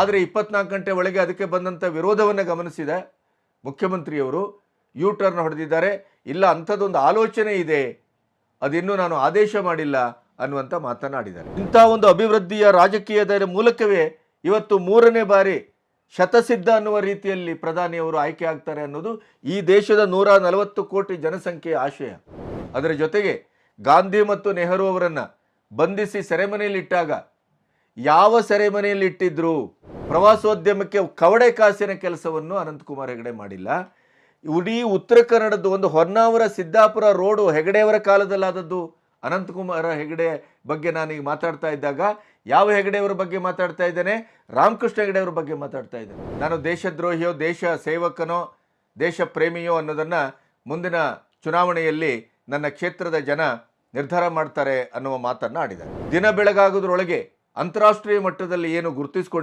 ಆದರೆ ಇಪ್ಪತ್ನಾಲ್ಕು ಗಂಟೆ ಒಳಗೆ ಅದಕ್ಕೆ ಬಂದಂಥ ವಿರೋಧವನ್ನು ಗಮನಿಸಿದ ಮುಖ್ಯಮಂತ್ರಿಯವರು ಯು ಟರ್ನ್ ಹೊಡೆದಿದ್ದಾರೆ. ಇಲ್ಲ, ಅಂಥದ್ದೊಂದು ಆಲೋಚನೆ ಇದೆ. ಅದಿನ್ನೂ ನಾನು ಆದೇಶ ಮಾಡಿಲ್ಲ ಅನ್ನುವಂಥ ಮಾತನಾಡಿದ್ದಾರೆ. ಇಂಥ ಒಂದು ಅಭಿವೃದ್ಧಿಯ ರಾಜಕೀಯದ ಮೂಲಕವೇ ಇವತ್ತು ಮೂರನೇ ಬಾರಿ ಶತಸಿದ್ಧ ಅನ್ನುವ ರೀತಿಯಲ್ಲಿ ಪ್ರಧಾನಿಯವರು ಆಯ್ಕೆ ಆಗ್ತಾರೆ ಅನ್ನೋದು ಈ ದೇಶದ ನೂರ ನಲವತ್ತು ಕೋಟಿ ಜನಸಂಖ್ಯೆಯ ಆಶಯ. ಅದರ ಜೊತೆಗೆ ಗಾಂಧಿ ಮತ್ತು ನೆಹರು ಅವರನ್ನು ಬಂಧಿಸಿ ಸೆರೆಮನೆಯಲ್ಲಿಟ್ಟಾಗ ಯಾವ ಸೆರೆಮನೆಯಲ್ಲಿ ಇಟ್ಟಿದ್ರು ಪ್ರವಾಸೋದ್ಯಮಕ್ಕೆ ಕವಡೆ ಕಾಸಿನ ಕೆಲಸವನ್ನು ಅನಂತಕುಮಾರ್ ಹೆಗಡೆ ಮಾಡಿಲ್ಲ. ಇಡೀ ಉತ್ತರ ಕನ್ನಡದ ಒಂದು ಹೊನ್ನಾವರ ಸಿದ್ದಾಪುರ ರೋಡು ಹೆಗಡೆಯವರ ಕಾಲದಲ್ಲಾದದ್ದು ಅನಂತಕುಮಾರ ಹೆಗಡೆ ಬಗ್ಗೆ ನಾನೀಗ ಮಾತಾಡ್ತಾ ಇದ್ದಾಗ ಯಾವ ಹೆಗಡೆಯವರ ಬಗ್ಗೆ ಮಾತಾಡ್ತಾ ಇದ್ದೇನೆ? ರಾಮಕೃಷ್ಣ ಹೆಗಡೆಯವರ ಬಗ್ಗೆ ಮಾತಾಡ್ತಾ ಇದ್ದೇನೆ. ನಾನು ದೇಶದ್ರೋಹಿಯೋ, ದೇಶ ಸೇವಕನೋ, ದೇಶ ಪ್ರೇಮಿಯೋ ಅನ್ನೋದನ್ನು ಮುಂದಿನ ಚುನಾವಣೆಯಲ್ಲಿ ನನ್ನ ಕ್ಷೇತ್ರದ ಜನ ನಿರ್ಧಾರ ಮಾಡ್ತಾರೆ ಅನ್ನುವ ಮಾತನ್ನು ಆಡಿದ್ದಾರೆ. ದಿನ ಬೆಳಗಾಗೋದ್ರೊಳಗೆ ಅಂತಾರಾಷ್ಟ್ರೀಯ ಮಟ್ಟದಲ್ಲಿ ಏನು ಗುರುತಿಸ್ಕೊಂಡು